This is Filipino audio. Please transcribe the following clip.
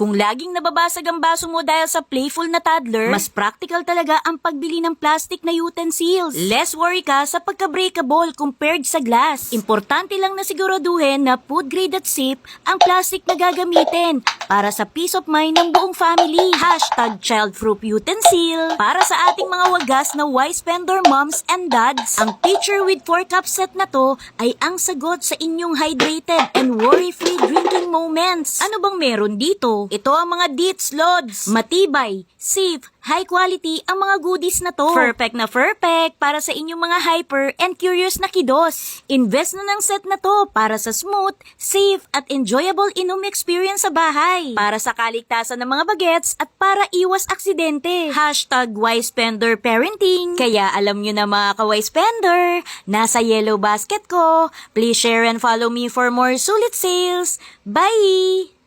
Kung laging nababasag ang baso mo dahil sa playful na toddler, mas practical talaga ang pagbili ng plastic na utensils. Less worry ka sa pagka-breakable compared sa glass. Importante lang na siguraduhin na food grade at safe ang plastic na gagamitin para sa peace of mind ng buong family. Hashtag childproof utensil. Para sa ating mga wagas na wise spender moms and dads, ang picture with 4 cup set na to ay ang sagot sa inyong hydrated and worry-free drinking moments. Ano bang meron dito? Ito ang mga Deets Lods. Matibay, safe, high quality ang mga goodies na to. Perfect na perfect para sa inyong mga hyper and curious na kidos. Invest na ng set na to para sa smooth, safe at enjoyable inom experience sa bahay. Para sa kaligtasan ng mga bagets at para iwas aksidente. Hashtag wise spender parenting. Kaya alam nyo na mga ka-wise spender, nasa yellow basket ko. Please share and follow me for more sulit sales. Bye!